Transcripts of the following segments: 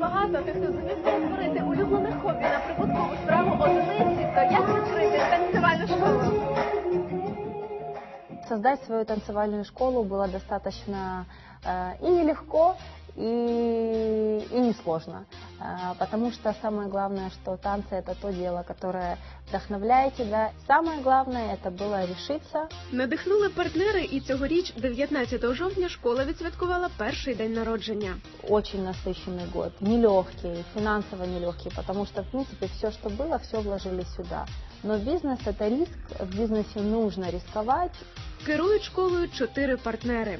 багато тих, хто зумів перетворити улюблене хобі на прибуткову справу одиниці, то як відкрити танцювальну школу? Создать свою танцевальную школу было достаточно э, и нелегко, и, и несложно. Э, потому что самое главное, что танцы это то дело, которое вдохновляет тебя. Самое главное это было решиться Надихнули партнери, і цьогоріч, 19 жовтня, школа відсвяткувала перший день народження. очень насыщенный год, нелегкий, финансово нелегкий, потому что, в принципе, все, что было, все вложили сюда. Но бизнес – это риск, в бизнесе нужно рисковать. Керують школою чотири партнери.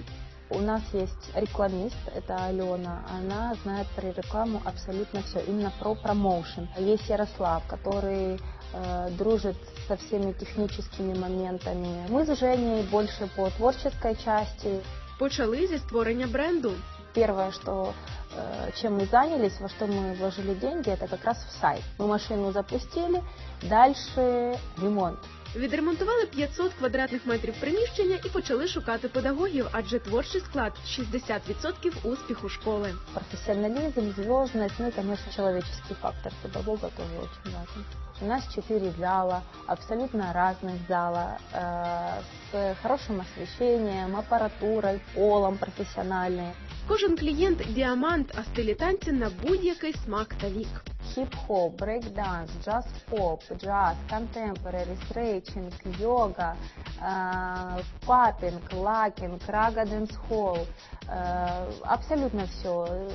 У нас есть рекламист, это Алена, она знает про рекламу абсолютно все, именно про промоушен. Есть Ярослав, который э, дружит со всеми техническими моментами. Мы с Женей больше по творческой части, Почали зі створення бренду. Первое, что э, чем мы занялись, во что мы вложили деньги, это как раз в сайт. Мы машину запустили, дальше ремонт. Відремонтували 500 квадратних метрів приміщення і почали шукати педагогів, адже творчий склад 60% успіху школи. Профессионализм, звездность, ну и, конечно, человеческий фактор педагога тоже очень важен. У нас четыре зала, абсолютно разных зала, э, с хорошим освещением, аппаратурой, полом профессиональные. Кожен клієнт діамант, а стилі танці на будь-який смак та вік. Хип-хоп, брейк-данс, джаз-поп, джаз, контемпорари, стрейчинг, йога, э, паппинг, лакинг, рага дэнс-холл, э, абсолютно все.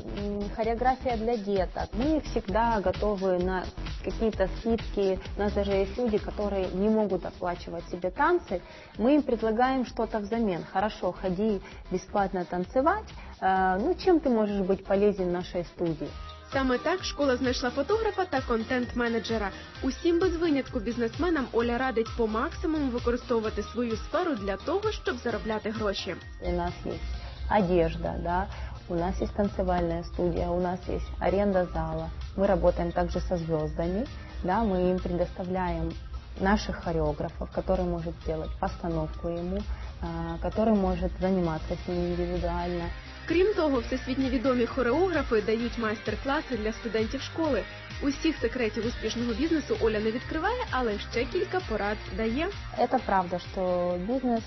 Хореография для деток. Мы всегда готовы на какие-то скидки. У нас даже есть люди, которые не могут оплачивать себе танцы. Мы им предлагаем что-то взамен. Хорошо, ходи бесплатно танцевать. Э, ну, чем ты можешь быть полезен нашей студии? Саме так школа знайшла фотографа та контент-менеджера. Усім без винятку бізнесменам Оля радить по максимуму використовувати свою сферу для того, щоб заробляти гроші. У нас есть одежда, да, у нас есть танцевальная студия, у нас есть аренда зала. Мы работаем также со звездами, да, мы им предоставляем наших хореографов, который может сделать постановку ему, а, который может заниматься с ним индивидуально. Крім того, всесвітньо відомі хореографи дають майстер-класи для студентів школи. Усіх секретів успішного бізнесу Оля не відкриває, але ще кілька порад дає. Это правда, что бизнес,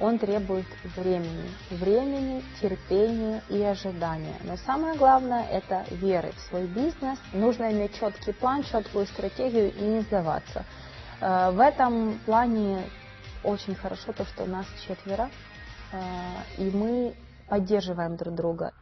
он требует времени. Времени, терпения и ожидания. Но самое главное – это веры в свой бизнес. Нужно иметь четкий план, четкую стратегию и не сдаваться. Э, В этом плане очень хорошо то, что нас четверо, э, и мы поддерживаем друг друга.